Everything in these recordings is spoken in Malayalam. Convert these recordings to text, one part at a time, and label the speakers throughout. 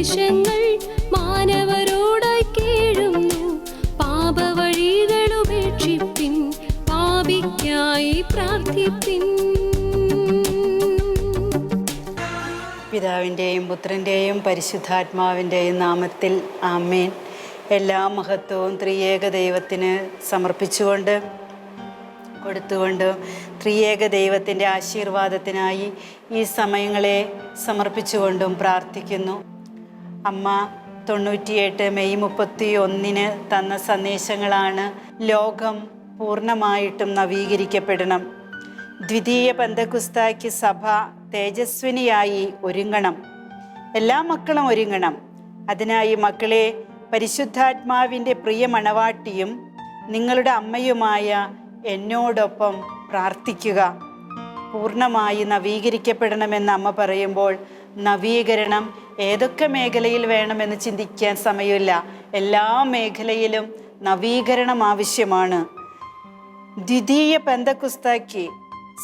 Speaker 1: ഉപദേശങ്ങൾ മാനവരോടായി കേഴുന്നു. പാപവഴികൾ ഉപേക്ഷിപ്പിൻ പാപിക്കായി പ്രാർത്ഥിപ്പിൻ.
Speaker 2: പിതാവിന്റെയും പുത്രന്റെയും പരിശുദ്ധാത്മാവിന്റെയും നാമത്തിൽ ആമേൻ. എല്ലാ മഹത്വവും ത്രിയേക ദൈവത്തിന് സമർപ്പിച്ചുകൊണ്ട് കൊടുത്തുകൊണ്ട് ത്രിയേക ദൈവത്തിന്റെ ആശീർവാദത്തിനായി ഈ സമയങ്ങളെ സമർപ്പിച്ചുകൊണ്ടും പ്രാർത്ഥിക്കുന്നു. അമ്മ തൊണ്ണൂറ്റിയെട്ട് മെയ് മുപ്പത്തി ഒന്നിന് തന്ന സന്ദേശങ്ങളാണ് ലോകം പൂർണമായിട്ടും നവീകരിക്കപ്പെടണം. ദ്വിതീയ പന്തകുസ്താക്ക് സഭ തേജസ്വിനിയായി ഒരുങ്ങണം. എല്ലാ മക്കളും ഒരുങ്ങണം. അതിനായി മക്കളെ പരിശുദ്ധാത്മാവിന്റെ പ്രിയ മണവാട്ടിയും നിങ്ങളുടെ അമ്മയുമായ എന്നോടൊപ്പം പ്രാർത്ഥിക്കുക. പൂർണമായി നവീകരിക്കപ്പെടണമെന്ന് അമ്മ പറയുമ്പോൾ നവീകരണം ഏതൊക്കെ മേഖലയിൽ വേണമെന്ന് ചിന്തിക്കാൻ സമയമില്ല. എല്ലാ മേഖലയിലും നവീകരണം ആവശ്യമാണ്. ദ്വിതീയ പെന്തക്കുസ്താക്കി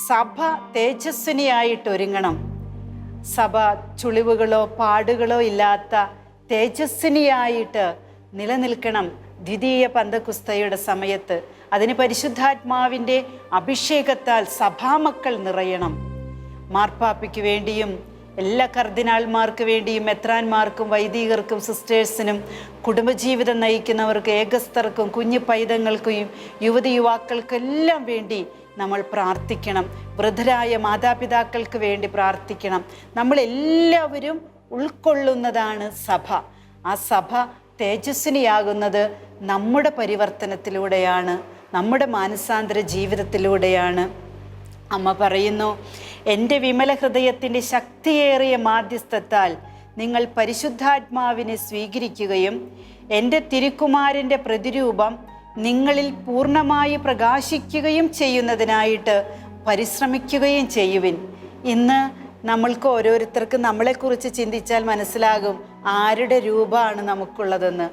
Speaker 2: സഭ തേജസ്വിനിയായിട്ട് ഒരുങ്ങണം. സഭ ചുളിവുകളോ പാടുകളോ ഇല്ലാത്ത തേജസ്വിനിയായിട്ട് നിലനിൽക്കണം ദ്വിതീയ പന്തക്കുസ്തയുടെ സമയത്ത്. അതിന് പരിശുദ്ധാത്മാവിന്റെ അഭിഷേകത്താൽ സഭാമക്കൾ നിറയണം. മാർപ്പാപ്പയ്ക്ക് വേണ്ടിയും എല്ലാ കർദിനാൾമാർക്ക് വേണ്ടിയും മെത്രാന്മാർക്കും വൈദികർക്കും സിസ്റ്റേഴ്സിനും കുടുംബജീവിതം നയിക്കുന്നവർക്കും ഏകസ്ഥർക്കും കുഞ്ഞു പൈതങ്ങൾക്കും യുവതി യുവാക്കൾക്കെല്ലാം വേണ്ടി നമ്മൾ പ്രാർത്ഥിക്കണം. വൃദ്ധരായ മാതാപിതാക്കൾക്ക് വേണ്ടി പ്രാർത്ഥിക്കണം. നമ്മളെല്ലാവരും ഉൾക്കൊള്ളുന്നതാണ് സഭ. ആ സഭ തേജസ്വിനിയാകുന്നത് നമ്മുടെ പരിവർത്തനത്തിലൂടെയാണ് നമ്മുടെ മാനസാന്തര ജീവിതത്തിലൂടെയാണ്. അമ്മ പറയുന്നു എന്റെ വിമല ഹൃദയത്തിന്റെ ശക്തിയേറിയ മാധ്യസ്ഥത്താൽ നിങ്ങൾ പരിശുദ്ധാത്മാവിനെ സ്വീകരിക്കുകയും എന്റെ തിരുക്കുമാരന്റെ പ്രതിരൂപം നിങ്ങളിൽ പൂർണമായി പ്രകാശിക്കുകയും ചെയ്യുന്നതിനായിട്ട് പരിശ്രമിക്കുകയും ചെയ്യുവിൻ. ഇന്ന് നമ്മൾക്ക് ഓരോരുത്തർക്കും നമ്മളെക്കുറിച്ച് ചിന്തിച്ചാൽ മനസ്സിലാകും ആരുടെ രൂപമാണ് നമുക്കുള്ളതെന്ന്.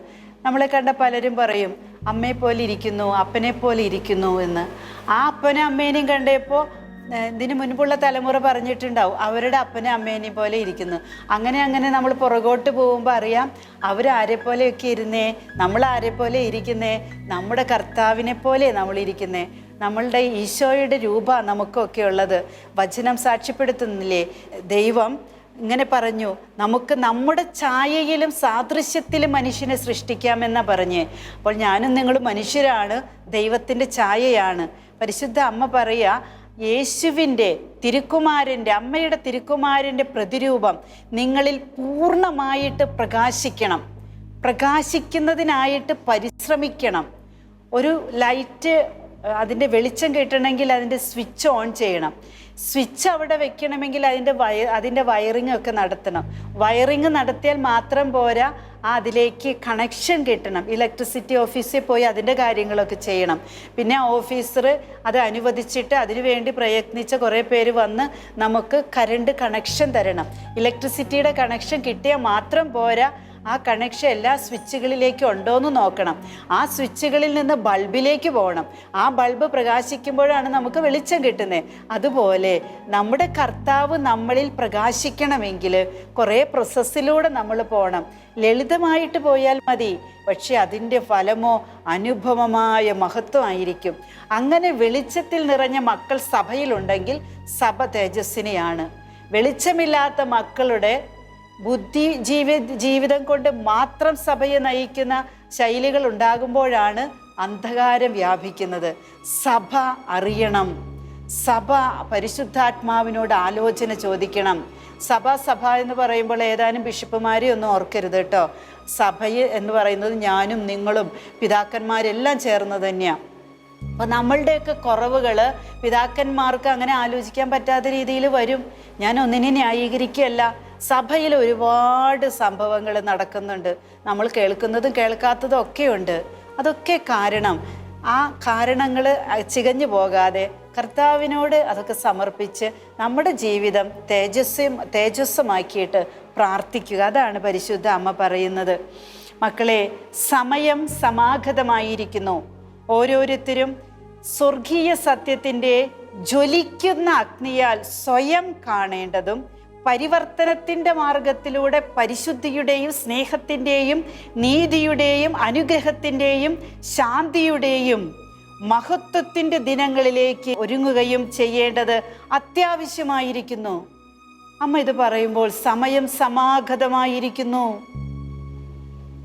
Speaker 2: നമ്മളെ കണ്ട പലരും പറയും അമ്മയെ പോലെ ഇരിക്കുന്നു അപ്പനെ പോലെ ഇരിക്കുന്നു എന്ന്. ആ അപ്പനെ അമ്മേനെയും കണ്ടപ്പോൾ ഇതിന് മുൻപുള്ള തലമുറ പറഞ്ഞിട്ടുണ്ടാവും അവരുടെ അപ്പനെ അമ്മേനെയും പോലെ ഇരിക്കുന്നു. അങ്ങനെ അങ്ങനെ നമ്മൾ പുറകോട്ട് പോകുമ്പോൾ അറിയാം അവരാരെ പോലെയൊക്കെ ഇരുന്നേ നമ്മൾ ആരെ പോലെ ഇരിക്കുന്നേ നമ്മുടെ കർത്താവിനെ പോലെ നമ്മൾ ഇരിക്കുന്നേ. നമ്മളുടെ ഈശോയുടെ രൂപ നമുക്കൊക്കെ ഉള്ളത്. വചനം സാക്ഷ്യപ്പെടുത്തുന്നില്ലേ? ദൈവം ഇങ്ങനെ പറഞ്ഞു നമുക്ക് നമ്മുടെ ഛായയിലും സാദൃശ്യത്തിലും മനുഷ്യനെ സൃഷ്ടിക്കാമെന്നാണ് പറഞ്ഞ്. അപ്പോൾ ഞാനും നിങ്ങളും മനുഷ്യരാണ് ദൈവത്തിന്റെ ഛായയാണ്. പരിശുദ്ധ അമ്മ പറയുക യേശുവിന്റെ തിരുക്കുമാരന്റെ അമ്മയുടെ തിരുക്കുമാരന്റെ പ്രതിരൂപം നിങ്ങളിൽ പൂർണമായിട്ട് പ്രകാശിക്കണം. പ്രകാശിക്കുന്നതിനായിട്ട് പരിശ്രമിക്കണം. ഒരു ലൈറ്റ് അതിന്റെ വെളിച്ചം കിട്ടണമെങ്കിൽ അതിന്റെ സ്വിച്ച് ഓൺ ചെയ്യണം. സ്വിച്ച് അവിടെ വെക്കണമെങ്കിൽ അതിന്റെ വയ അതിന്റെ വയറിംഗ് ഒക്കെ നടത്തണം. വയറിംഗ് നടത്തിയാൽ മാത്രം പോരാ അതിലേക്ക് കണക്ഷൻ കിട്ടണം. ഇലക്ട്രിസിറ്റി ഓഫീസിൽ പോയി അതിന്റെ കാര്യങ്ങളൊക്കെ ചെയ്യണം. പിന്നെ ഓഫീസർ അത് അനുവദിച്ചിട്ട് അതിനുവേണ്ടി പ്രയത്നിച്ച കുറേ പേര് വന്ന് നമുക്ക് കറണ്ട് കണക്ഷൻ തരണം. ഇലക്ട്രിസിറ്റിയുടെ കണക്ഷൻ കിട്ടിയാൽ മാത്രം പോരാ ആ കണക്ഷൻ എല്ലാ സ്വിച്ചുകളിലേക്ക് ഉണ്ടോ എന്ന് നോക്കണം. ആ സ്വിച്ചുകളിൽ നിന്ന് ബൾബിലേക്ക് പോകണം. ആ ബൾബ് പ്രകാശിക്കുമ്പോഴാണ് നമുക്ക് വെളിച്ചം കിട്ടുന്നത് അതുപോലെ നമ്മുടെ കർത്താവ് നമ്മളിൽ പ്രകാശിക്കണമെങ്കിൽ കുറേ പ്രോസസ്സിലൂടെ നമ്മൾ പോകണം. ലളിതമായിട്ട് പോയാൽ മതി. പക്ഷെ അതിന്റെ ഫലമോ അനുഭവമായ മഹത്വമായിരിക്കും അങ്ങനെ വെളിച്ചത്തിൽ നിറഞ്ഞ മക്കൾ സഭയിലുണ്ടെങ്കിൽ സഭ തേജസ്വിനിയാണ് വെളിച്ചമില്ലാത്ത മക്കളുടെ ബുദ്ധി ജീവി ജീവിതം കൊണ്ട് മാത്രം സഭയെ നയിക്കുന്ന ശൈലികൾ ഉണ്ടാകുമ്പോഴാണ് അന്ധകാരം വ്യാപിക്കുന്നത്. സഭ അറിയണം. സഭ പരിശുദ്ധാത്മാവിനോട് ആലോചന ചോദിക്കണം. സഭ സഭ എന്ന് പറയുമ്പോൾ ഏതാനും ബിഷപ്പുമാരെ ഒന്നും ഓർക്കരുത് കേട്ടോ. സഭയെ എന്ന് പറയുന്നത് ഞാനും നിങ്ങളും പിതാക്കന്മാരെല്ലാം ചേർന്ന് തന്നെയാണ് അപ്പോൾ നമ്മളുടെയൊക്കെ കുറവുകൾ പിതാക്കന്മാർക്ക് അങ്ങനെ ആലോചിക്കാൻ പറ്റാത്ത രീതിയിൽ വരും. ഞാൻ ഒന്നിനെ ന്യായീകരിക്കുകയല്ല. സഭയിൽ ഒരുപാട് സംഭവങ്ങൾ നടക്കുന്നുണ്ട്. നമ്മൾ കേൾക്കുന്നതും കേൾക്കാത്തതും ഒക്കെയുണ്ട്. അതൊക്കെ കാരണം ആ കാരണങ്ങൾ ചികഞ്ഞു പോകാതെ കർത്താവിനോട് അതൊക്കെ സമർപ്പിച്ച് നമ്മുടെ ജീവിതം തേജസ്സും തേജസ്സുമാക്കിയിട്ട് പ്രാർത്ഥിക്കുക. അതാണ് പരിശുദ്ധ അമ്മ പറയുന്നത്. മക്കളെ സമയം സമാഗതമായിരിക്കുന്നു. ഓരോരുത്തരും സ്വർഗീയ സത്യത്തിന്റെ ജ്വലിക്കുന്ന അഗ്നിയാൽ സ്വയം കാണേണ്ടതും പരിവർത്തനത്തിന്റെ മാർഗത്തിലൂടെ പരിശുദ്ധിയുടെയും സ്നേഹത്തിന്റെയും നീതിയുടെയും അനുഗ്രഹത്തിന്റെയും ശാന്തിയുടെയും മഹത്വത്തിന്റെ ദിനങ്ങളിലേക്ക് ഒരുങ്ങുകയും ചെയ്യേണ്ടത് അത്യാവശ്യമായിരിക്കുന്നു. അമ്മ ഇത് പറയുമ്പോൾ സമയം സമാഗതമായിരിക്കുന്നു.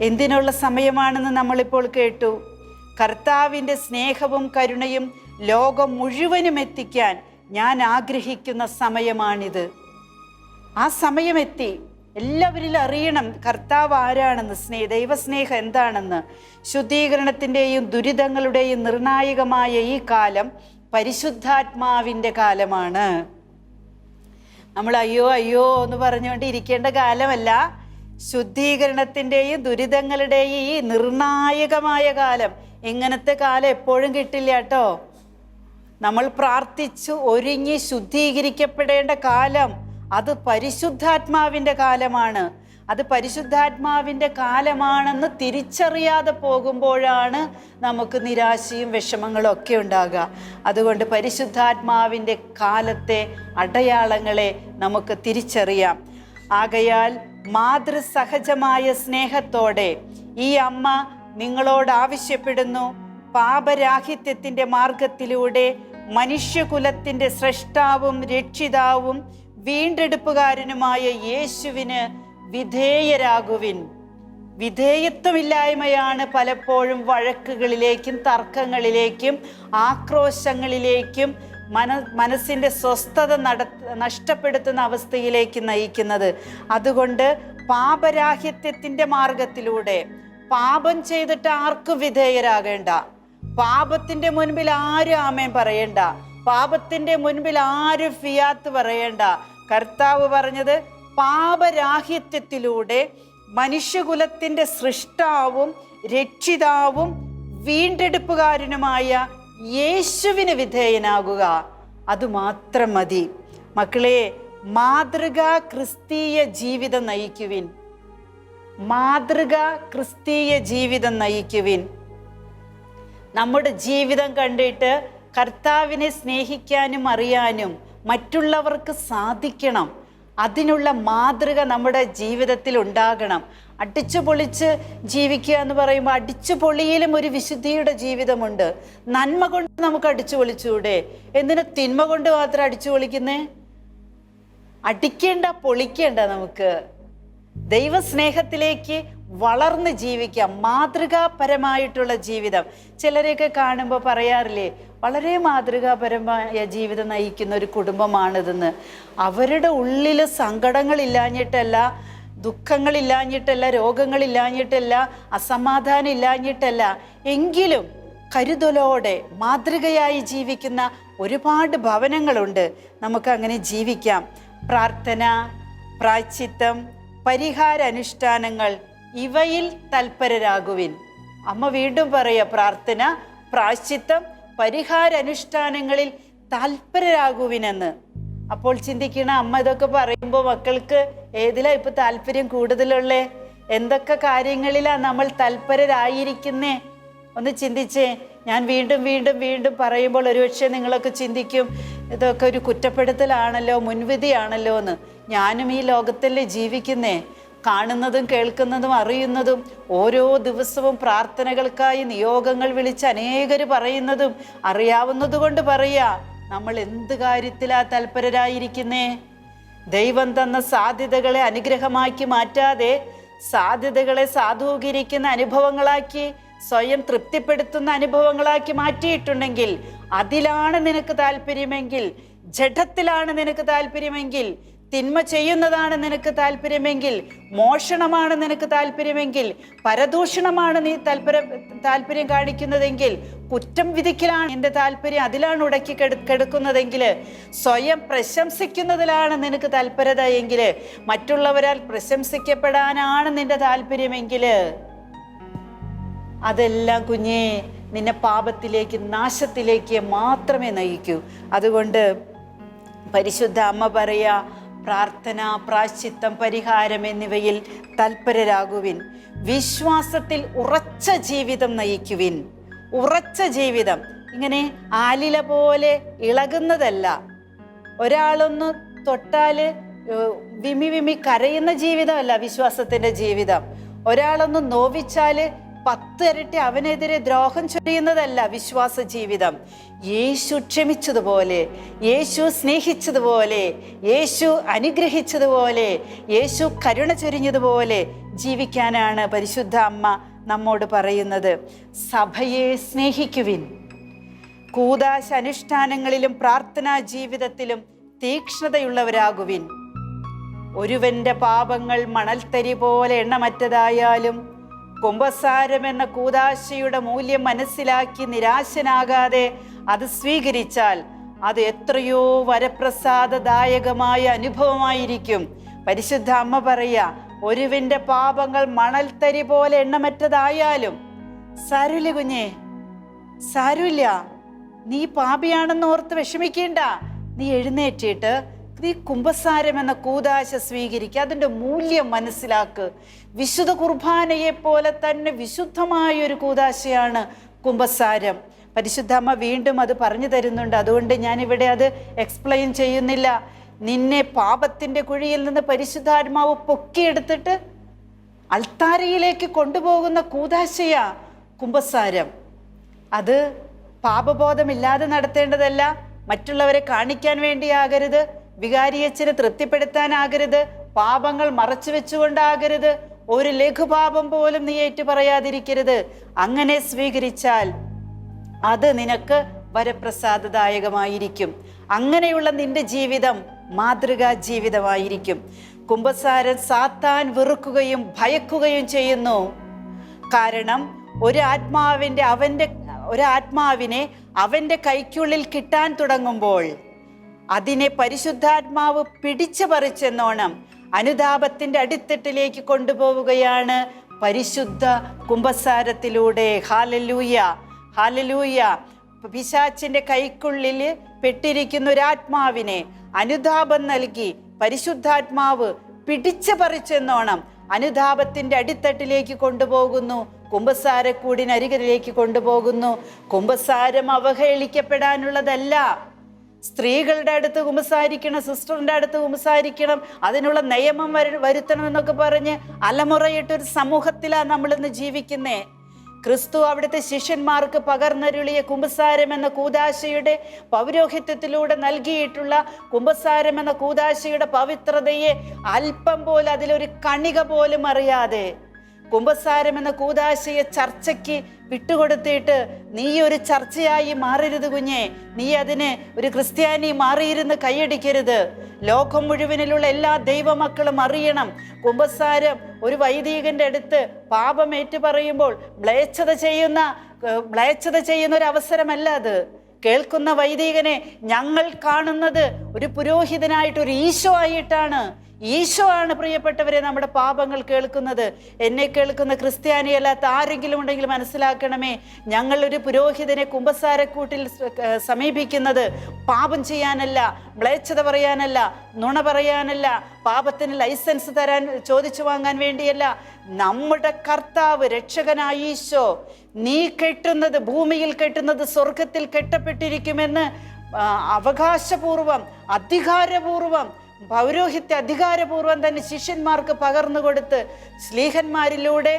Speaker 2: എന്തിനുള്ള സമയമാണെന്ന് നമ്മളിപ്പോൾ കേട്ടു. കർത്താവിന്റെ സ്നേഹവും കരുണയും ലോകം മുഴുവനും എത്തിക്കാൻ ഞാൻ ആഗ്രഹിക്കുന്ന സമയമാണിത്. ആ സമയമെത്തി. എല്ലാവരിലും അറിയണം കർത്താവ് ആരാണെന്ന് സ്നേഹ ദൈവസ്നേഹം എന്താണെന്ന്. ശുദ്ധീകരണത്തിന്റെയും ദുരിതങ്ങളുടെയും നിർണായകമായ ഈ കാലം പരിശുദ്ധാത്മാവിന്റെ കാലമാണ്. നമ്മൾ അയ്യോ അയ്യോ എന്ന് പറഞ്ഞുകൊണ്ട് ഇരിക്കേണ്ട കാലമല്ല. ശുദ്ധീകരണത്തിന്റെയും ദുരിതങ്ങളുടെയും ഈ നിർണായകമായ കാലം. ഇങ്ങനത്തെ കാലം എപ്പോഴും കിട്ടില്ല കേട്ടോ. നമ്മൾ പ്രാർത്ഥിച്ചു ഒരുങ്ങി ശുദ്ധീകരിക്കപ്പെടേണ്ട കാലം. അത് പരിശുദ്ധാത്മാവിന്റെ കാലമാണ്. അത് പരിശുദ്ധാത്മാവിന്റെ കാലമാണെന്ന് തിരിച്ചറിയാതെ പോകുമ്പോഴാണ് നമുക്ക് നിരാശയും വിഷമങ്ങളും ഒക്കെ ഉണ്ടാകുക. അതുകൊണ്ട് പരിശുദ്ധാത്മാവിന്റെ കാലത്തെ അടയാളങ്ങളെ നമുക്ക് തിരിച്ചറിയാം. ആകയാൽ മാതൃസഹജമായ സ്നേഹത്തോടെ ഈ അമ്മ നിങ്ങളോട് ആവശ്യപ്പെടുന്നു. പാപരാഹിത്യത്തിന്റെ മാർഗത്തിലൂടെ മനുഷ്യകുലത്തിന്റെ സൃഷ്ടാവും രക്ഷിതാവും വീണ്ടെടുപ്പുകാരനുമായ യേശുവിന് വിധേയരാകുവിൻ. വിധേയത്വമില്ലായ്മയാണ് പലപ്പോഴും വഴക്കുകളിലേക്കും തർക്കങ്ങളിലേക്കും ആക്രോശങ്ങളിലേക്കും മന മനസ്സിന്റെ സ്വസ്ഥത നട നഷ്ടപ്പെടുത്തുന്ന അവസ്ഥയിലേക്ക് നയിക്കുന്നത്. അതുകൊണ്ട് പാപരാഹിത്യത്തിന്റെ മാർഗത്തിലൂടെ പാപം ചെയ്തിട്ട് ആർക്കും വിധേയരാകേണ്ട. പാപത്തിന്റെ മുൻപിൽ ആരും ആമേൻ പറയണ്ട. പാപത്തിന്റെ മുൻപിൽ ആരും ഫിയാത്ത് പറയേണ്ട? കർത്താവ് പറഞ്ഞത് പാപരാഹിത്യത്തിലൂടെ മനുഷ്യകുലത്തിന്റെ സൃഷ്ടാവും രക്ഷിതാവും വീണ്ടെടുപ്പുകാരനുമായ യേശുവിന് വിധേയനാകുക. അതുമാത്രം മതി. മക്കളെ മാതൃകാ ക്രിസ്തീയ ജീവിതം നയിക്കുവിൻ. മാതൃകാ ക്രിസ്തീയ ജീവിതം നയിക്കുവിൻ. നമ്മുടെ ജീവിതം കണ്ടിട്ട് കർത്താവിനെ സ്നേഹിക്കാനും അറിയാനും മറ്റുള്ളവർക്ക് സാധിക്കണം. അതിനുള്ള മാതൃക നമ്മുടെ ജീവിതത്തിൽ ഉണ്ടാകണം. അടിച്ചു പൊളിച്ച് ജീവിക്കുക എന്ന് പറയുമ്പോൾ അടിച്ചു പൊളിയിലും ഒരു വിശുദ്ധിയുടെ ജീവിതമുണ്ട്. നന്മ കൊണ്ട് നമുക്ക് അടിച്ചു പൊളിച്ചൂടെ? എന്തിനു തിന്മ കൊണ്ട് മാത്രം അടിച്ചു പൊളിക്കുന്നേ? അടിക്കേണ്ട പൊളിക്കേണ്ട നമുക്ക് ദൈവസ്നേഹത്തിലേക്ക് വളർന്ന് ജീവിക്കാം മാതൃകാപരമായിട്ടുള്ള ജീവിതം. ചിലരെയൊക്കെ കാണുമ്പോൾ പറയാറില്ലേ വളരെ മാതൃകാപരമായ ജീവിതം നയിക്കുന്ന ഒരു കുടുംബമാണിതെന്ന്. അവരുടെ ഉള്ളിൽ സങ്കടങ്ങളില്ലാഞ്ഞിട്ടല്ല ദുഃഖങ്ങളില്ലാഞ്ഞിട്ടല്ല രോഗങ്ങളില്ലാഞ്ഞിട്ടല്ല അസമാധാനം ഇല്ലാഞ്ഞിട്ടല്ല എങ്കിലും കരുതലോടെ മാതൃകയായി ജീവിക്കുന്ന ഒരുപാട് ഭവനങ്ങളുണ്ട്. നമുക്ക് അങ്ങനെ ജീവിക്കാം. പ്രാർത്ഥന പ്രാച്ചിത്തം പരിഹാര അനുഷ്ഠാനങ്ങൾ ഇവയിൽ തൽപരരാകുവിൻ. അമ്മ വീണ്ടും പറയുക പ്രാർത്ഥന പ്രാശ്ചിത്തം പരിഹാര അനുഷ്ഠാനങ്ങളിൽ താല്പര്യരാകുവിനെന്ന് അപ്പോൾ ചിന്തിക്കണ അമ്മ ഇതൊക്കെ പറയുമ്പോൾ മക്കൾക്ക് ഏതിലാ ഇപ്പൊ താല്പര്യം കൂടുതലുള്ളേ? എന്തൊക്കെ കാര്യങ്ങളിലാ നമ്മൾ തൽപരരായിരിക്കുന്നേ? ഒന്ന് ചിന്തിച്ചേ. ഞാൻ വീണ്ടും വീണ്ടും വീണ്ടും പറയുമ്പോൾ ഒരുപക്ഷെ നിങ്ങളൊക്കെ ചിന്തിക്കും ഇതൊക്കെ ഒരു കുറ്റപ്പെടുത്തലാണല്ലോ മുൻവിധിയാണല്ലോ എന്ന്. ഞാനും ഈ ലോകത്തല്ലേ ജീവിക്കുന്നേ? കാണുന്നതും കേൾക്കുന്നതും അറിയുന്നതും ഓരോ ദിവസവും പ്രാർത്ഥനകൾക്കായി നിയോഗങ്ങൾ വിളിച്ച് അനേകർ പറയുന്നതും അറിയാവുന്നതുകൊണ്ട് പറയുക പറയാ നമ്മൾ എന്ത് കാര്യത്തിലാ തൽപരരായിരിക്കുന്നേ? ദൈവം തന്ന സാധ്യതകളെ അനുഗ്രഹമാക്കി മാറ്റാതെ സാധ്യതകളെ സാധൂകരിക്കുന്ന അനുഭവങ്ങളാക്കി സ്വയം തൃപ്തിപ്പെടുത്തുന്ന അനുഭവങ്ങളാക്കി മാറ്റിയിട്ടുണ്ടെങ്കിൽ അതിലാണ് നിനക്ക് താല്പര്യമെങ്കിൽ ജഡത്തിലാണ് നിനക്ക് താല്പര്യമെങ്കിൽ തിന്മ ചെയ്യുന്നതാണ് നിനക്ക് താല്പര്യമെങ്കിൽ മോഷണമാണ് നിനക്ക് താല്പര്യമെങ്കിൽ പരദൂഷണമാണ് നീ താല്പര്യം താല്പര്യം കാണിക്കുന്നതെങ്കിൽ കുറ്റം വിധിക്കലാണ് എന്റെ താല്പര്യം അതിലാണ് ഉടക്കി കെടു കെടുക്കുന്നതെങ്കിൽ സ്വയം പ്രശംസിക്കുന്നതിലാണ് നിനക്ക് താല്പര്യത എങ്കിൽ മറ്റുള്ളവരാൽ പ്രശംസിക്കപ്പെടാനാണ് നിന്റെ താല്പര്യമെങ്കിൽ. അതെല്ലാം കുഞ്ഞേ നിന്നെ പാപത്തിലേക്ക് നാശത്തിലേക്ക് മാത്രമേ നയിക്കൂ. അതുകൊണ്ട് പരിശുദ്ധ അമ്മ പറയാ പ്രാർത്ഥന പ്രാശ്ചിത്തം പരിഹാരം എന്നിവയിൽ തൽപരരാകുവിൻ. വിശ്വാസത്തിൽ ഉറച്ച ജീവിതം നയിക്കുവിൻ. ഉറച്ച ജീവിതം. ഇങ്ങനെ ആലില പോലെ ഇളകുന്നതല്ല. ഒരാളൊന്ന് തൊട്ടാൽ വിമി വിമി കരയുന്ന ജീവിതമല്ല വിശ്വാസത്തിന്റെ ജീവിതം. ഒരാളൊന്ന് നോവിച്ചാൽ പത്ത് ഇരട്ടി അവനെതിരെ ദ്രോഹം ചൊരിയുന്നതല്ല വിശ്വാസ ജീവിതം യേശു ക്ഷമിച്ചതുപോലെ യേശു സ്നേഹിച്ചതുപോലെ യേശു അനുഗ്രഹിച്ചതുപോലെ യേശു കരുണ ചൊരിഞ്ഞതുപോലെ ജീവിക്കാനാണ് പരിശുദ്ധ അമ്മ നമ്മോട് പറയുന്നത്. സഭയെ സ്നേഹിക്കുവിൻ. കൂതാശ അനുഷ്ഠാനങ്ങളിലും പ്രാർത്ഥനാ ജീവിതത്തിലും തീക്ഷ്ണതയുള്ളവരാകുവിൻ. ഒരുവന്റെ പാപങ്ങൾ മണൽത്തരി പോലെ എണ്ണമറ്റതായാലും കുംഭസാരം എന്ന കൂതാശയുടെ മൂല്യം മനസ്സിലാക്കി നിരാശനാകാതെ അത് സ്വീകരിച്ചാൽ അത് എത്രയോ വരപ്രസാദദായകമായ അനുഭവമായിരിക്കും. പരിശുദ്ധ അമ്മ പറയാ ഒരുവിന്റെ പാപങ്ങൾ മണൽത്തരി പോലെ എണ്ണമറ്റതായാലും സാരമില്ല കുഞ്ഞേ സാരമില്ല. നീ പാപിയാണെന്ന് ഓർത്ത് വിഷമിക്കേണ്ട. നീ എഴുന്നേറ്റിട്ട് നീ കുംഭസാരം എന്ന കൂതാശ സ്വീകരിക്കുക. അതിന്റെ മൂല്യം മനസ്സിലാക്ക്. വിശുദ്ധ കുർബാനയെ പോലെ തന്നെ വിശുദ്ധമായൊരു കൂതാശയാണ് കുംഭസാരം. പരിശുദ്ധ അമ്മ വീണ്ടും അത് പറഞ്ഞു തരുന്നുണ്ട്. അതുകൊണ്ട് ഞാനിവിടെ അത് എക്സ്പ്ലെയിൻ ചെയ്യുന്നില്ല. നിന്നെ പാപത്തിന്റെ കുഴിയിൽ നിന്ന് പരിശുദ്ധാത്മാവ് പൊക്കിയെടുത്തിട്ട് അൽത്താരയിലേക്ക് കൊണ്ടുപോകുന്ന കൂതാശയാ കുംഭസാരം. അത് പാപബോധമില്ലാതെ നടത്തേണ്ടതല്ല. മറ്റുള്ളവരെ കാണിക്കാൻ വേണ്ടിയാകരുത്. വികാരിയച്ഛനെ തൃപ്തിപ്പെടുത്താനാകരുത്. പാപങ്ങൾ മറച്ചു വെച്ചുകൊണ്ടാകരുത്. ഒരു ലഘുപാപം പോലും നീ ഏറ്റു പറയാതിരിക്കരുത് അങ്ങനെ സ്വീകരിച്ചാൽ അത് നിനക്ക് വരപ്രസാദദായകമായിരിക്കും. അങ്ങനെയുള്ള നിന്റെ ജീവിതം മാതൃകാ ജീവിതമായിരിക്കും. കുംഭസാരൻ സാത്താൻ വെറുക്കുകയും ഭയക്കുകയും ചെയ്യുന്നു. കാരണം ഒരു ആത്മാവിന്റെ അവന്റെ ഒരു ആത്മാവിനെ അവന്റെ കൈക്കുള്ളിൽ കിട്ടാൻ തുടങ്ങുമ്പോൾ അതിനെ പരിശുദ്ധാത്മാവ് പിടിച്ചു പറിച്ചെന്നോണം അടിത്തട്ടിലേക്ക് കൊണ്ടുപോവുകയാണ് പരിശുദ്ധ കുംഭസാരത്തിലൂടെ. ഹാലലൂയ ഹാലലൂയ പിശാച്ചിന്റെ കൈക്കുള്ളിൽ പെട്ടിരിക്കുന്ന ഒരാത്മാവിനെ അനുതാപം നൽകി പരിശുദ്ധാത്മാവ് പിടിച്ചു പറിച്ചെന്നോണം അടിത്തട്ടിലേക്ക് കൊണ്ടുപോകുന്നു. കുംഭസാരക്കൂടിനരികിലേക്ക് കൊണ്ടുപോകുന്നു. കുംഭസാരം അവഹേളിക്കപ്പെടാനുള്ളതല്ല. സ്ത്രീകളുടെ അടുത്ത് കുമ്പസാരിക്കണം സിസ്റ്ററിന്റെ അടുത്ത് കുമ്പസാരിക്കണം അതിനുള്ള നിയമം വരു വരുത്തണം എന്നൊക്കെ പറഞ്ഞ് അലമുറയിട്ടൊരു സമൂഹത്തിലാണ് നമ്മളിന്ന് ജീവിക്കുന്നേ. ക്രിസ്തു അവിടുത്തെ ശിഷ്യന്മാർക്ക് പകർന്നരുളിയ കുമ്പസാരം എന്ന കൂതാശയുടെ പൗരോഹിത്യത്തിലൂടെ നൽകിയിട്ടുള്ള കുമ്പസാരം എന്ന കൂതാശയുടെ പവിത്രതയെ അല്പം പോലും അതിലൊരു കണിക പോലും അറിയാതെ കുംഭസാരം എന്ന കൂതാശയ ചർച്ചയ്ക്ക് വിട്ടുകൊടുത്തിട്ട് നീ ഒരു ചർച്ചയായി മാറരുത് കുഞ്ഞെ. നീ അതിനെ ഒരു ക്രിസ്ത്യാനി മാറിയിരുന്ന് കൈയടിക്കരുത്. ലോകം മുഴുവനിലുള്ള എല്ലാ ദൈവമക്കളും അറിയണം. കുംഭസാരം ഒരു വൈദികന്റെ അടുത്ത് പാപം ഏറ്റു പറയുമ്പോൾ മ്ലേച്ഛത ചെയ്യുന്ന മ്ലേച്ഛത ചെയ്യുന്ന ഒരു അവസരമല്ല അത്. കേൾക്കുന്ന വൈദികനെ ഞങ്ങൾ കാണുന്നത് ഒരു പുരോഹിതനായിട്ട് ഒരു ഈശോ ആയിട്ടാണ് ഈശോ ആണ് പ്രിയപ്പെട്ടവരെ നമ്മുടെ പാപങ്ങൾ കേൾക്കുന്നത്. എന്നെ കേൾക്കുന്ന ക്രിസ്ത്യാനിയല്ലാത്ത ആരെങ്കിലും ഉണ്ടെങ്കിൽ മനസ്സിലാക്കണമേ. ഞങ്ങളൊരു പുരോഹിതനെ കുമ്പസാരക്കൂട്ടിൽ സമീപിക്കുന്നത് പാപം ചെയ്യാനല്ല മ്ലേച്ഛത പറയാനല്ല നുണ പറയാനല്ല പാപത്തിന് ലൈസൻസ് തരാൻ ചോദിച്ചു വാങ്ങാൻ വേണ്ടിയല്ല. നമ്മുടെ കർത്താവ് രക്ഷകനായ ഈശോ നീ കെട്ടുന്നത് ഭൂമിയിൽ കെട്ടുന്നത് സ്വർഗത്തിൽ കെട്ടപ്പെട്ടിരിക്കുമെന്ന് അവകാശപൂർവം അധികാരപൂർവം പൗരോഹിത്യ അധികാരപൂർവം തന്നെ ശിഷ്യന്മാർക്ക് പകർന്നു കൊടുത്ത് സ്ലീഹന്മാരിലൂടെ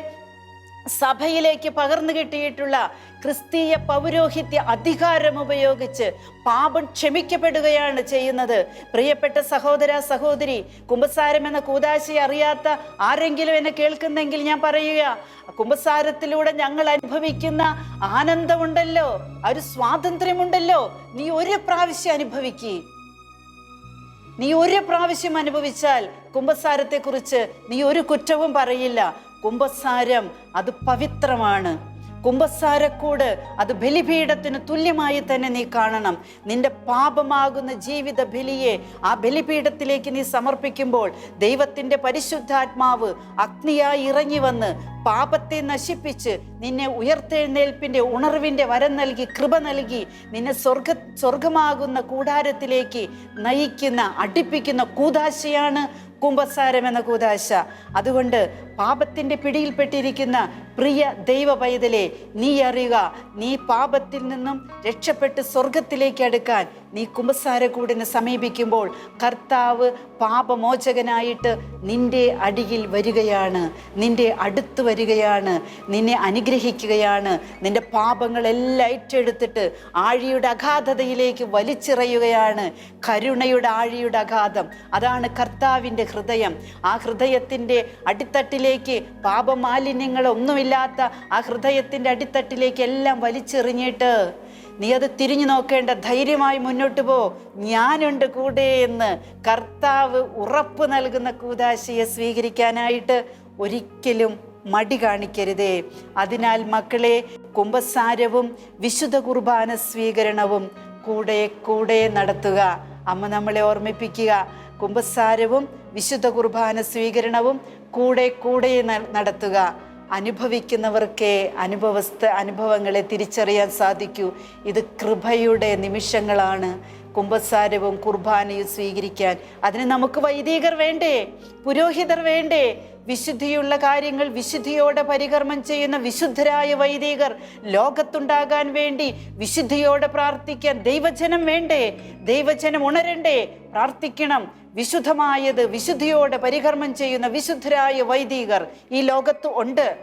Speaker 2: സഭയിലേക്ക് പകർന്നു കിട്ടിയിട്ടുള്ള ക്രിസ്തീയ പൗരോഹിത്യ അധികാരം ഉപയോഗിച്ച് പാപം ക്ഷമിക്കപ്പെടുകയാണ് ചെയ്യുന്നത്. പ്രിയപ്പെട്ട സഹോദര സഹോദരി കുമ്പസാരം എന്ന കൂതാശി അറിയാത്ത ആരെങ്കിലും എന്നെ കേൾക്കുന്നെങ്കിൽ ഞാൻ പറയുക കുമ്പസാരത്തിലൂടെ ഞങ്ങൾ അനുഭവിക്കുന്ന ആനന്ദമുണ്ടല്ലോ ഒരു സ്വാതന്ത്ര്യമുണ്ടല്ലോ നീ ഒരു പ്രാവശ്യം അനുഭവിക്കേ. നീ ഒരു പ്രാവശ്യം അനുഭവിച്ചാൽ കുംഭസാരത്തെക്കുറിച്ച് നീ ഒരു കുറ്റവും പറയില്ല. കുംഭസാരം അത് പവിത്രമാണ്. കുംഭസാരക്കൂട് അത് ബലിപീഠത്തിന് തുല്യമായി തന്നെ നീ കാണണം. നിന്റെ പാപമാകുന്ന ജീവിത ബലിയെ ആ ബലിപീഠത്തിലേക്ക് നീ സമർപ്പിക്കുമ്പോൾ ദൈവത്തിന്റെ പരിശുദ്ധാത്മാവ് അഗ്നിയായി ഇറങ്ങി വന്ന് പാപത്തെ നശിപ്പിച്ച് നിന്നെ ഉയർത്തെഴുന്നേൽപ്പിന്റെ ഉണർവിന്റെ വരം നൽകി കൃപ നൽകി നിന്നെ സ്വർഗ സ്വർഗമാകുന്ന കൂടാരത്തിലേക്ക് നയിക്കുന്ന അടിപ്പിക്കുന്ന കൂതാശയാണ് കുംഭസാരം എന്ന കൂതാശ. അതുകൊണ്ട് പാപത്തിന്റെ പിടിയിൽപ്പെട്ടിരിക്കുന്ന പ്രിയ ദൈവ പൈതലെ നീ അറിയുക നീ പാപത്തിൽ നിന്നും രക്ഷപ്പെട്ട് സ്വർഗത്തിലേക്ക് അടുക്കാൻ നീ കുമ്പസാരക്കൂടിനെ സമീപിക്കുമ്പോൾ കർത്താവ് പാപമോചകനായിട്ട് നിന്റെ അടിയിൽ വരികയാണ് നിന്റെ അടുത്ത് വരികയാണ് നിന്നെ അനുഗ്രഹിക്കുകയാണ് നിന്റെ പാപങ്ങളെല്ലാം ഏറ്റെടുത്തിട്ട് ആഴിയുടെ അഗാധതയിലേക്ക് വലിച്ചിറയുകയാണ്. കരുണയുടെ ആഴിയുടെ അഗാധം അതാണ് കർത്താവിന്റെ ഹൃദയം. ആ ഹൃദയത്തിന്റെ അടിത്തട്ടിലേക്ക് പാപമാലിന്യങ്ങളൊന്നുമില്ലാത്ത ആ ഹൃദയത്തിന്റെ അടിത്തട്ടിലേക്ക് എല്ലാം വലിച്ചെറിഞ്ഞിട്ട് നീ അത് തിരിഞ്ഞു നോക്കേണ്ട ധൈര്യമായി മുന്നോട്ട് പോ ഞാനുണ്ട് കൂടെ എന്ന് കർത്താവ് ഉറപ്പ് നൽകുന്ന കൂതാശിയെ സ്വീകരിക്കാനായിട്ട് ഒരിക്കലും മടി കാണിക്കരുതേ. അതിനാൽ മക്കളെ കുംഭസാരവും വിശുദ്ധ കുർബാന സ്വീകരണവും കൂടെ കൂടെ നടത്തുക. അമ്മ നമ്മളെ ഓർമ്മിപ്പിക്കുക കുംഭസാരവും വിശുദ്ധ കുർബാന സ്വീകരണവും കൂടെ കൂടെ നടത്തുക. അനുഭവിക്കുന്നവർക്കേ അനുഭവസ്ഥ അനുഭവങ്ങളെ തിരിച്ചറിയാൻ സാധിക്കൂ. ഇത് കൃപയുടെ നിമിഷങ്ങളാണ്. കുംഭസാരവും കുർബാനയും സ്വീകരിക്കാൻ. അതിന് നമുക്ക് വൈദികർ വേണ്ടേ? പുരോഹിതർ വേണ്ടേ? വിശുദ്ധിയുള്ള കാര്യങ്ങൾ വിശുദ്ധിയോടെ പരികർമ്മം ചെയ്യുന്ന വിശുദ്ധരായ വൈദികർ ലോകത്തുണ്ടാകാൻ വേണ്ടി വിശുദ്ധിയോടെ പ്രാർത്ഥിക്കാൻ ദൈവജനം വേണ്ടേ? ദൈവജനം ഉണരണ്ടേ? പ്രാർത്ഥിക്കണം. വിശുദ്ധമായത് വിശുദ്ധിയോടെ പരികർമ്മം ചെയ്യുന്ന വിശുദ്ധരായ വൈദികർ ഈ ലോകത്ത് ഉണ്ട്.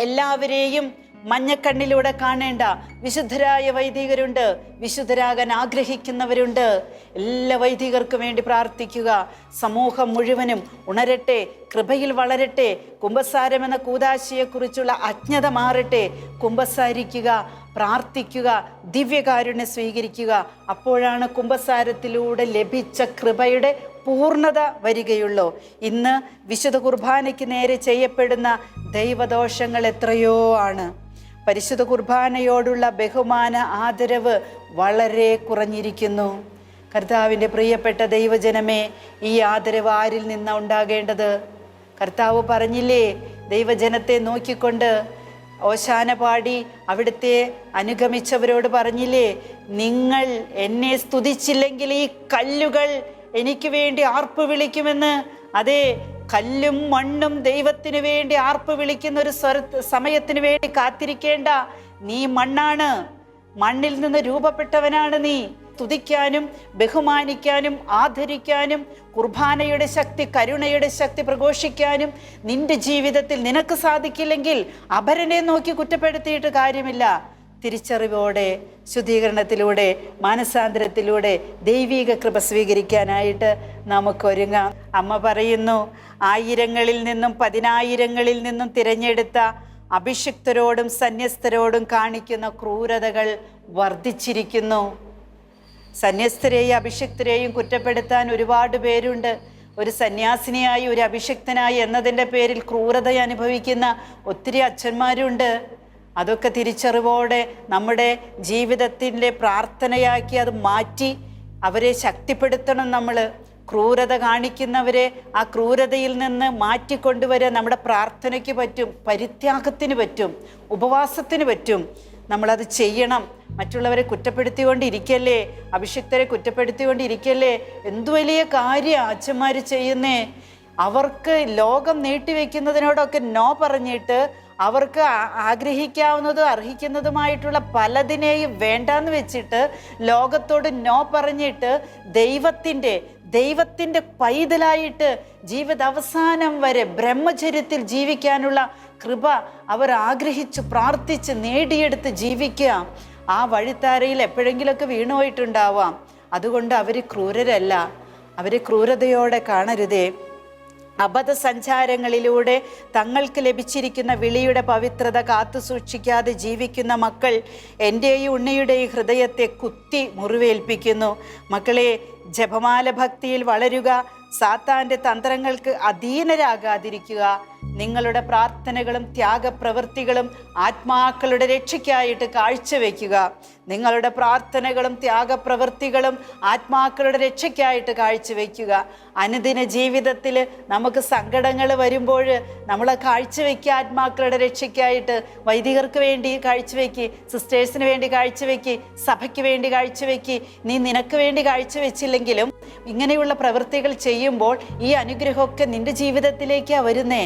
Speaker 2: എല്ലാവരെയും മഞ്ഞക്കണ്ണിലൂടെ കാണേണ്ട വിശുദ്ധരായ വൈദികരുണ്ട്. വിശുദ്ധരാകാൻ ആഗ്രഹിക്കുന്നവരുണ്ട്. എല്ലാ വൈദികർക്കും വേണ്ടി പ്രാർത്ഥിക്കുക. സമൂഹം മുഴുവനും ഉണരട്ടെ കൃപയിൽ വളരട്ടെ കുംഭസാരം എന്ന കൂതാശിയെക്കുറിച്ചുള്ള അജ്ഞത മാറട്ടെ. കുംഭസാരിക്കുക പ്രാർത്ഥിക്കുക ദിവ്യകാരുണ്യ സ്വീകരിക്കുക. അപ്പോഴാണ് കുംഭസാരത്തിലൂടെ ലഭിച്ച കൃപയുടെ പൂർണത വരികയുള്ളൂ. ഇന്ന് വിശുദ്ധ കുർബാനയ്ക്ക് നേരെ ചെയ്യപ്പെടുന്ന ദൈവദോഷങ്ങൾ എത്രയോ ആണ്. പരിശുദ്ധ കുർബാനയോടുള്ള ബഹുമാന ആദരവ് വളരെ കുറഞ്ഞിരിക്കുന്നു. കർത്താവിന്റെ പ്രിയപ്പെട്ട ദൈവജനമേ ഈ ആദരവ് ആരിൽ നിന്നാണ് ഉണ്ടാകേണ്ടത്? കർത്താവ് പറഞ്ഞില്ലേ ദൈവജനത്തെ നോക്കിക്കൊണ്ട് ഓശാന പാടി അവിടുത്തെ അനുഗമിച്ചവരോട് പറഞ്ഞില്ലേ നിങ്ങൾ എന്നെ സ്തുതിച്ചില്ലെങ്കിൽ ഈ കല്ലുകൾ എനിക്ക് വേണ്ടി ആർപ്പ് വിളിക്കുമെന്ന്? അതെ കല്ലും മണ്ണും ദൈവത്തിന് വേണ്ടി ആർപ്പ് വിളിക്കുന്ന ഒരു സ്വര സമയത്തിന് വേണ്ടി കാത്തിരിക്കേണ്ട നീ മണ്ണാണ്. മണ്ണിൽ നിന്ന് രൂപപ്പെട്ടവനാണ് നീ. സ്തുതിക്കാനും ബഹുമാനിക്കാനും ആദരിക്കാനും കുർബാനയുടെ ശക്തി കരുണയുടെ ശക്തി പ്രഘോഷിക്കാനും നിന്റെ ജീവിതത്തിൽ നിനക്ക് സാധിക്കില്ലെങ്കിൽ അപരനെ നോക്കി കുറ്റപ്പെടുത്തിയിട്ട് കാര്യമില്ല. തിരിച്ചറിവോടെ ശുദ്ധീകരണത്തിലൂടെ മാനസാന്തരത്തിലൂടെ ദൈവീക കൃപ സ്വീകരിക്കാനായിട്ട് നമുക്കൊരുങ്ങാം. അമ്മ പറയുന്നു ആയിരങ്ങളിൽ നിന്നും പതിനായിരങ്ങളിൽ നിന്നും തിരഞ്ഞെടുത്ത അഭിഷിക്തരോടും സന്യസ്തരോടും കാണിക്കുന്ന ക്രൂരതകൾ വർദ്ധിച്ചിരിക്കുന്നു. സന്യസ്തരെയും അഭിഷിക്തരെയും കുറ്റപ്പെടുത്താൻ ഒരുപാട് പേരുണ്ട്. ഒരു സന്യാസിനിയായി ഒരു അഭിഷിക്തനായി എന്നതിന്റെ പേരിൽ ക്രൂരത അനുഭവിക്കുന്ന ഒത്തിരി അച്ഛന്മാരുണ്ട്. അതൊക്കെ തിരിച്ചറിവോടെ നമ്മുടെ ജീവിതത്തിന്റെ പ്രാർത്ഥനയാക്കി അത് മാറ്റി അവരെ ശക്തിപ്പെടുത്തണം നമ്മൾ. ക്രൂരത കാണിക്കുന്നവരെ ആ ക്രൂരതയിൽ നിന്ന് മാറ്റിക്കൊണ്ടുവരാൻ നമ്മുടെ പ്രാർത്ഥനയ്ക്ക് പറ്റും പരിത്യാഗത്തിന് പറ്റും ഉപവാസത്തിന് പറ്റും. നമ്മളത് ചെയ്യണം. മറ്റുള്ളവരെ കുറ്റപ്പെടുത്തിക്കൊണ്ടിരിക്കല്ലേ? അഭിഷിക്തരെ കുറ്റപ്പെടുത്തിക്കൊണ്ടിരിക്കല്ലേ? എന്തു വലിയ കാര്യം അച്ഛന്മാർ ചെയ്യുന്നേ? അവർക്ക് ലോകം നീട്ടിവെക്കുന്നതിനോടൊക്കെ നോ പറഞ്ഞിട്ട് അവർക്ക് ആഗ്രഹിക്കാവുന്നതും അർഹിക്കുന്നതുമായിട്ടുള്ള പലതിനെയും വേണ്ടാന്ന് വെച്ചിട്ട് ലോകത്തോട് നോ പറഞ്ഞിട്ട് ദൈവത്തിന്റെ ദൈവത്തിന്റെ പൈതലായിട്ട് ജീവിത അവസാനം വരെ ബ്രഹ്മചര്യത്തിൽ ജീവിക്കാനുള്ള കൃപ അവർ ആഗ്രഹിച്ച് പ്രാർത്ഥിച്ച് നേടിയെടുത്ത് ജീവിക്കുക. ആ വഴിത്താരയിൽ എപ്പോഴെങ്കിലുമൊക്കെ വീണുപോയിട്ടുണ്ടാവാം. അതുകൊണ്ട് അവർ ക്രൂരരല്ല. അവർ ക്രൂരതയോടെ കാണരുതേ. അബദ്ധസഞ്ചാരങ്ങളിലൂടെ തങ്ങൾക്ക് ലഭിച്ചിരിക്കുന്ന വിളിയുടെ പവിത്രത കാത്തു സൂക്ഷിക്കാതെ ജീവിക്കുന്ന മക്കൾ എന്റെയും ഉണ്ണിയുടെയും ഹൃദയത്തെ കുത്തി മുറിവേൽപ്പിക്കുന്നു. മക്കളെ ജപമാല ഭക്തിയിൽ വളരുക. സാത്താന്റെ തന്ത്രങ്ങൾക്ക് അധീനരാകാതിരിക്കുക. നിങ്ങളുടെ പ്രാർത്ഥനകളും ത്യാഗപ്രവൃത്തികളും ആത്മാക്കളുടെ രക്ഷയ്ക്കായിട്ട് കാഴ്ചവെക്കുക നിങ്ങളുടെ പ്രാർത്ഥനകളും ത്യാഗപ്രവൃത്തികളും ആത്മാക്കളുടെ രക്ഷയ്ക്കായിട്ട് കാഴ്ചവെക്കുക. അനുദിന ജീവിതത്തിൽ നമുക്ക് സങ്കടങ്ങൾ വരുമ്പോൾ നമ്മൾ കാഴ്ചവെക്കുക ആത്മാക്കളുടെ രക്ഷയ്ക്കായിട്ട് വൈദികർക്ക് വേണ്ടി കാഴ്ചവെക്കി സിസ്റ്റേഴ്സിന് വേണ്ടി കാഴ്ചവെക്കി സഭയ്ക്ക് വേണ്ടി കാഴ്ചവെക്കി. നീ നിനക്ക് വേണ്ടി കാഴ്ചവെച്ചില്ലെങ്കിലും ഇങ്ങനെയുള്ള പ്രവൃത്തികൾ ചെയ്യുമ്പോൾ ഈ അനുഗ്രഹമൊക്കെ നിന്റെ ജീവിതത്തിലേക്കാണ് വരുന്നേ.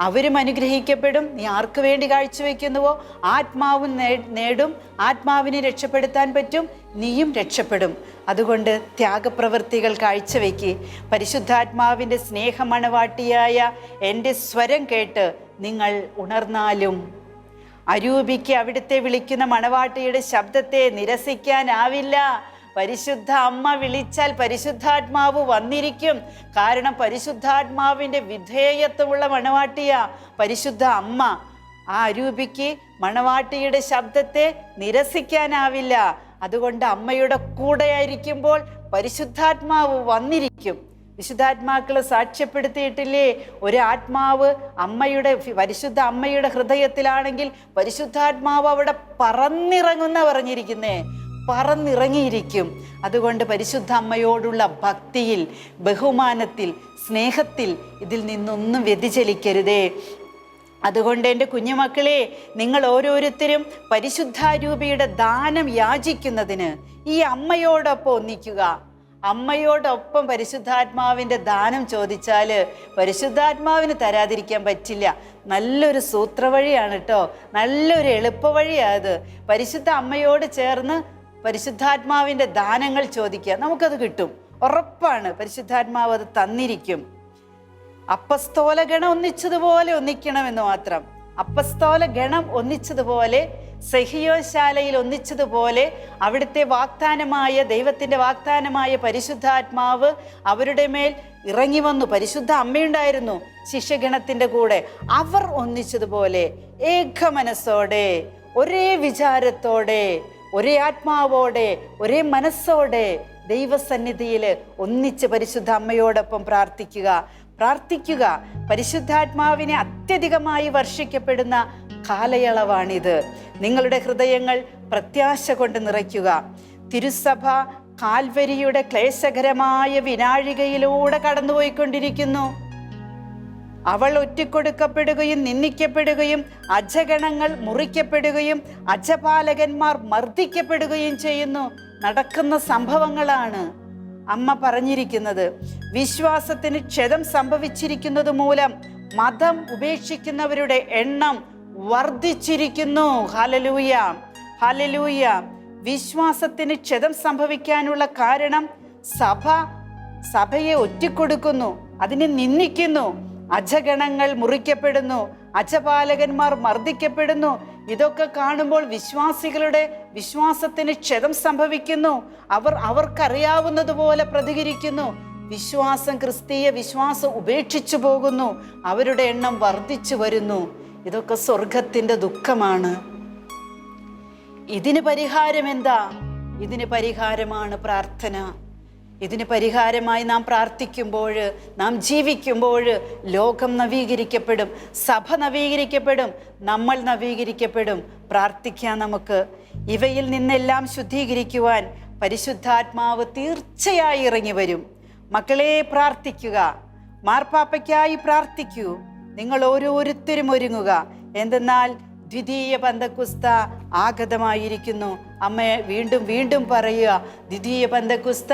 Speaker 2: അവരും അനുഗ്രഹിക്കപ്പെടും. നീ ആർക്ക് വേണ്ടി കാഴ്ചവെക്കുന്നുവോ? ആത്മാവും നേടും. ആത്മാവിനെ രക്ഷപ്പെടുത്താൻ പറ്റും. നീയും രക്ഷപ്പെടും. അതുകൊണ്ട് ത്യാഗപ്രവൃത്തികൾ കാഴ്ചവെക്ക്. പരിശുദ്ധാത്മാവിന്റെ സ്നേഹമണവാട്ടിയായ എന്റെ സ്വരം കേട്ട് നിങ്ങൾ ഉണർന്നാലും. അരൂപിക്ക് അവിടുത്തെ വിളിക്കുന്ന മണവാട്ടിയുടെ ശബ്ദത്തെ നിരസിക്കാനാവില്ല. പരിശുദ്ധ അമ്മ വിളിച്ചാൽ പരിശുദ്ധാത്മാവ് വന്നിരിക്കും. കാരണം പരിശുദ്ധാത്മാവിന്റെ വിധേയത്വമുള്ള മണവാട്ടിയ പരിശുദ്ധ അമ്മ. ആ അരൂപിക്ക് മണവാട്ടിയുടെ ശബ്ദത്തെ നിരസിക്കാനാവില്ല. അതുകൊണ്ട് അമ്മയുടെ കൂടെയായിരിക്കുമ്പോൾ പരിശുദ്ധാത്മാവ് വന്നിരിക്കും. വിശുദ്ധാത്മാക്കളെ സാക്ഷ്യപ്പെടുത്തിയിട്ടില്ലേ? ഒരു ആത്മാവ് അമ്മയുടെ പരിശുദ്ധ അമ്മയുടെ ഹൃദയത്തിലാണെങ്കിൽ പരിശുദ്ധാത്മാവ് അവിടെ പറന്നിറങ്ങുന്ന പറഞ്ഞിരിക്കുന്നേ. പറന്നിറങ്ങിയിരിക്കും. അതുകൊണ്ട് പരിശുദ്ധ അമ്മയോടുള്ള ഭക്തിയിൽ ബഹുമാനത്തിൽ സ്നേഹത്തിൽ ഇതിൽ നിന്നൊന്നും വ്യതിചലിക്കരുതേ. അതുകൊണ്ട് എന്റെ കുഞ്ഞുമക്കളെ നിങ്ങൾ ഓരോരുത്തരും പരിശുദ്ധാരൂപിയുടെ ദാനം യാചിക്കുന്നതിന് ഈ അമ്മയോടൊപ്പം ഒന്നിക്കുക. അമ്മയോടൊപ്പം പരിശുദ്ധാത്മാവിന്റെ ദാനം ചോദിച്ചാൽ പരിശുദ്ധാത്മാവിന് തരാതിരിക്കാൻ പറ്റില്ല. നല്ലൊരു സൂത്രവഴിയാണ് കേട്ടോ നല്ലൊരു എളുപ്പവഴിയാണ് അത്. പരിശുദ്ധ അമ്മയോട് ചേർന്ന് പരിശുദ്ധാത്മാവിന്റെ ദാനങ്ങൾ ചോദിക്കുക. നമുക്കത് കിട്ടും. ഉറപ്പാണ് പരിശുദ്ധാത്മാവ് അത് തന്നിരിക്കും. അപ്പസ്തോല ഗണം ഒന്നിച്ചതുപോലെ ഒന്നിക്കണമെന്ന് മാത്രം. അപ്പസ്തോല ഗണം ഒന്നിച്ചതുപോലെ സഹിയോശാലയിൽ ഒന്നിച്ചതുപോലെ അവിടുത്തെ വാഗ്ദാനമായ ദൈവത്തിന്റെ വാഗ്ദാനമായ പരിശുദ്ധാത്മാവ് അവരുടെ മേൽ ഇറങ്ങി വന്നു. പരിശുദ്ധ അമ്മയുണ്ടായിരുന്നു ശിഷ്യഗണത്തിന്റെ കൂടെ. അവർ ഒന്നിച്ചതുപോലെ ഏക മനസ്സോടെ ഒരേ വിചാരത്തോടെ ഒരേ ആത്മാവോടെ ഒരേ മനസ്സോടെ ദൈവസന്നിധിയിൽ ഒന്നിച്ച് പരിശുദ്ധ അമ്മയോടൊപ്പം പ്രാർത്ഥിക്കുക. പ്രാർത്ഥിക്കുക. പരിശുദ്ധാത്മാവിനെ അത്യധികമായി വർഷിക്കപ്പെടുന്ന കാലയളവാണിത്. നിങ്ങളുടെ ഹൃദയങ്ങൾ പ്രത്യാശ കൊണ്ട് നിറയ്ക്കുക. തിരുസഭ കാൽവരിയുടെ ക്ലേശകരമായ വിനാഴികയിലൂടെ കടന്നുപോയിക്കൊണ്ടിരിക്കുന്നു. അവൾ ഒറ്റിക്കൊടുക്കപ്പെടുകയും നിന്ദിക്കപ്പെടുകയും അജഗണങ്ങൾ മുറിക്കപ്പെടുകയും അജപാലകന്മാർ മർദ്ദിക്കപ്പെടുകയും ചെയ്യുന്നു. നടക്കുന്ന സംഭവങ്ങളാണ് അമ്മ പറഞ്ഞിരിക്കുന്നത്. വിശ്വാസത്തിന് ക്ഷതം സംഭവിച്ചിരിക്കുന്നത് മൂലം മതം ഉപേക്ഷിക്കുന്നവരുടെ എണ്ണം വർദ്ധിച്ചിരിക്കുന്നു. ഹലലൂയ ഹലലൂയ വിശ്വാസത്തിന് ക്ഷതം സംഭവിക്കാനുള്ള കാരണം സഭ സഭയെ ഒറ്റിക്കൊടുക്കുന്നു. അതിനെ നിന്ദിക്കുന്നു. അജഗണങ്ങൾ മുറിക്കപ്പെടുന്നു. അജപാലകന്മാർ മർദ്ദിക്കപ്പെടുന്നു. ഇതൊക്കെ കാണുമ്പോൾ വിശ്വാസികളുടെ വിശ്വാസത്തിന് ക്ഷതം സംഭവിക്കുന്നു. അവർ അവർക്കറിയാവുന്നതുപോലെ പ്രതികരിക്കുന്നു. വിശ്വാസം ക്രിസ്തീയ വിശ്വാസം ഉപേക്ഷിച്ചു പോകുന്നു. അവരുടെ എണ്ണം വർദ്ധിച്ചു വരുന്നു. ഇതൊക്കെ സ്വർഗത്തിന്റെ ദുഃഖമാണ്. ഇതിന് പരിഹാരം എന്താ ഇതിന് പരിഹാരമാണ് പ്രാർത്ഥന. ഇതിന് പരിഹാരമായി നാം പ്രാർത്ഥിക്കുമ്പോൾ നാം ജീവിക്കുമ്പോൾ ലോകം നവീകരിക്കപ്പെടും സഭ നവീകരിക്കപ്പെടും നമ്മൾ നവീകരിക്കപ്പെടും. പ്രാർത്ഥിക്കാം നമുക്ക്. ഇവയിൽ നിന്നെല്ലാം ശുദ്ധീകരിക്കുവാൻ പരിശുദ്ധാത്മാവ് തീർച്ചയായി ഇറങ്ങി വരും. മക്കളെ പ്രാർത്ഥിക്കുക. മാർപ്പാപ്പയ്ക്കായി പ്രാർത്ഥിക്കൂ. നിങ്ങൾ ഓരോരുത്തരും ഒരുങ്ങുക. എന്തെന്നാൽ ദ്വിതീയ പന്തക്കുസ്ത ആഗതമായിരിക്കുന്നു. അമ്മയെ വീണ്ടും വീണ്ടും പറയുക ദ്വിതീയ പന്തക്കുസ്ത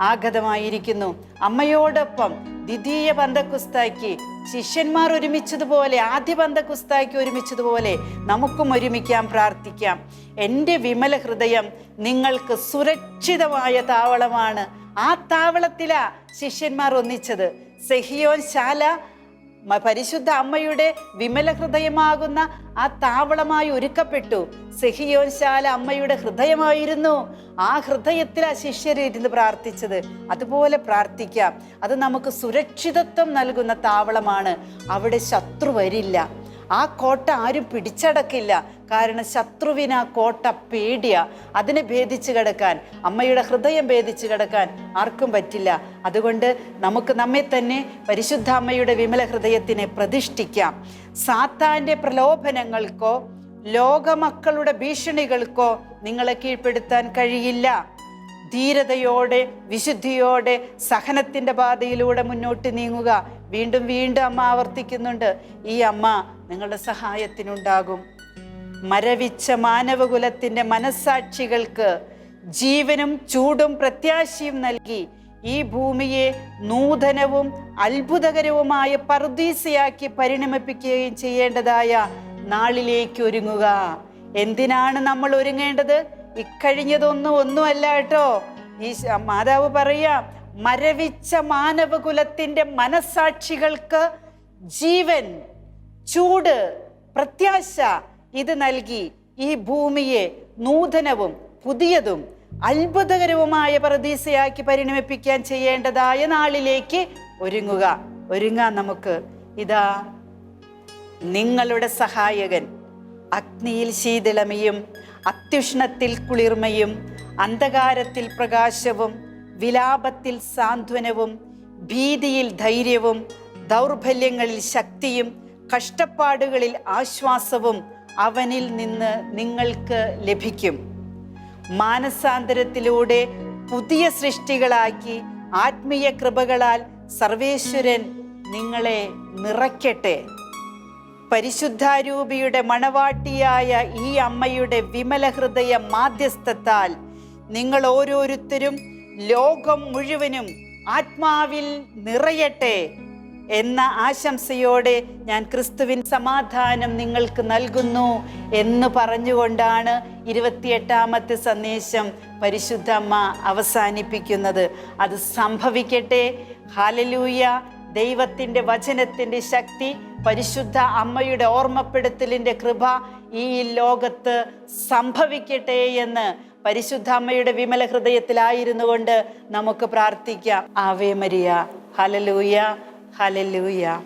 Speaker 2: ആഗതമായിരിക്കുന്നു. അമ്മയോടൊപ്പം ദ്വിതീയ പന്തക്കുസ്തായ്ക്ക് ശിഷ്യന്മാർ ഒരുമിച്ചതുപോലെ ആദ്യ പന്തക്കുസ്തായ്ക്ക് ഒരുമിച്ചതുപോലെ നമുക്കും ഒരുമിക്കാം പ്രാർത്ഥിക്കാം. എന്റെ വിമല ഹൃദയം നിങ്ങൾക്ക് സുരക്ഷിതമായ താവളമാണ്. ആ താവളത്തിലാ ശിഷ്യന്മാർ ഒന്നിച്ചത്. സെഹിയോൻ ശാല പരിശുദ്ധ അമ്മയുടെ വിമല ഹൃദയമാകുന്ന ആ താവളമായി ഒരുക്കപ്പെട്ടു. സെഹിയോൻശാല അമ്മയുടെ ഹൃദയമായിരുന്നു. ആ ഹൃദയത്തിൽ ആ ശിഷ്യരിരുന്ന് പ്രാർത്ഥിച്ചത്. അതുപോലെ പ്രാർത്ഥിക്കാം. അത് നമുക്ക് സുരക്ഷിതത്വം നൽകുന്ന താവളമാണ്. അവിടെ ശത്രു വരില്ല. ആ കോട്ട ആരും പിടിച്ചടക്കില്ല. കാരണം ശത്രുവിന് ആ കോട്ട പേടിയ. അതിനെ ഭേദിച്ചു കിടക്കാൻ അമ്മയുടെ ഹൃദയം ഭേദിച്ചു കിടക്കാൻ ആർക്കും പറ്റില്ല. അതുകൊണ്ട് നമുക്ക് നമ്മെ തന്നെ പരിശുദ്ധ അമ്മയുടെ വിമല ഹൃദയത്തിനെ പ്രതിഷ്ഠിക്കാം. സാത്താന്റെ പ്രലോഭനങ്ങൾക്കോ ലോകമക്കളുടെ ഭീഷണികൾക്കോ നിങ്ങളെ കീഴ്പ്പെടുത്താൻ കഴിയില്ല. ധീരതയോടെ വിശുദ്ധിയോടെ സഹനത്തിന്റെ പാതയിലൂടെ മുന്നോട്ട് നീങ്ങുക. വീണ്ടും വീണ്ടും അമ്മ ആവർത്തിക്കുന്നുണ്ട്. ഈ അമ്മ നിങ്ങളുടെ സഹായത്തിനുണ്ടാകും. മരവിച്ച മാനവകുലത്തിന്റെ മനസ്സാക്ഷികൾക്ക് ജീവനും ചൂടും പ്രത്യാശയും നൽകി ഈ ഭൂമിയെ നൂതനവും അത്ഭുതകരവുമായ പർദീസയാക്കി പരിണമിപ്പിക്കുകയും ചെയ്യേണ്ടതായ നാളിലേക്ക് ഒരുങ്ങുക. എന്തിനാണ് നമ്മൾ ഒരുങ്ങേണ്ടത്? ഇക്കഴിഞ്ഞതൊന്നും ഒന്നുമല്ല കേട്ടോ. ഈ മാതാവ് പറയാ മരവിച്ച മാനവകുലത്തിന്റെ മനസാക്ഷികൾക്ക് ജീവൻ ചൂട് പ്രത്യാശ ഇത് നൽകി ഈ ഭൂമിയെ നൂതനവും പുതിയതും അത്ഭുതകരവുമായ പ്രതീസയാക്കി പരിണമിപ്പിക്കാൻ ചെയ്യേണ്ടതായ നാളിലേക്ക് ഒരുങ്ങുക. ഒരുങ്ങാൻ നമുക്ക് ഇതാ നിങ്ങളുടെ സഹായകൻ. അഗ്നിയിൽ ശീതളമയും അത്യുഷ്ണത്തിൽ കുളിർമയും അന്ധകാരത്തിൽ പ്രകാശവും വിലാപത്തിൽ സാന്ത്വനവും ഭീതിയിൽ ധൈര്യവും ദൗർബല്യങ്ങളിൽ ശക്തിയും കഷ്ടപ്പാടുകളിൽ ആശ്വാസവും അവനിൽ നിന്ന് നിങ്ങൾക്ക് ലഭിക്കും. മാനസാന്തരത്തിലൂടെ പുതിയ സൃഷ്ടികളാക്കി ആത്മീയ കൃപകളാൽ സർവേശ്വരൻ നിങ്ങളെ നിറയ്ക്കട്ടെ. പരിശുദ്ധാരൂപിയുടെ മണവാട്ടിയായ ഈ അമ്മയുടെ വിമല ഹൃദയ മാധ്യസ്ഥത്താൽ നിങ്ങൾ ഓരോരുത്തരും ലോകം മുഴുവനും ആത്മാവിൽ നിറയട്ടെ. എന്ന ആശംസയോടെ ഞാൻ ക്രിസ്തുവിൻ സമാധാനം നിങ്ങൾക്ക് നൽകുന്നു എന്ന് പറഞ്ഞുകൊണ്ടാണ് ഇരുപത്തിയെട്ടാമത്തെ സന്ദേശം പരിശുദ്ധ അമ്മ അവസാനിപ്പിക്കുന്നത്. അത് സംഭവിക്കട്ടെ. ഹാലലൂയ ദൈവത്തിന്റെ വചനത്തിന്റെ ശക്തി പരിശുദ്ധ അമ്മയുടെ ഓർമ്മപ്പെടുത്തലിന്റെ കൃപ ഈ ലോകത്ത് സംഭവിക്കട്ടെ എന്ന് പരിശുദ്ധ അമ്മയുടെ വിമല ഹൃദയത്തിലായിരുന്നു കൊണ്ട് നമുക്ക് പ്രാർത്ഥിക്കാം. Ave Maria. Hallelujah Hallelujah.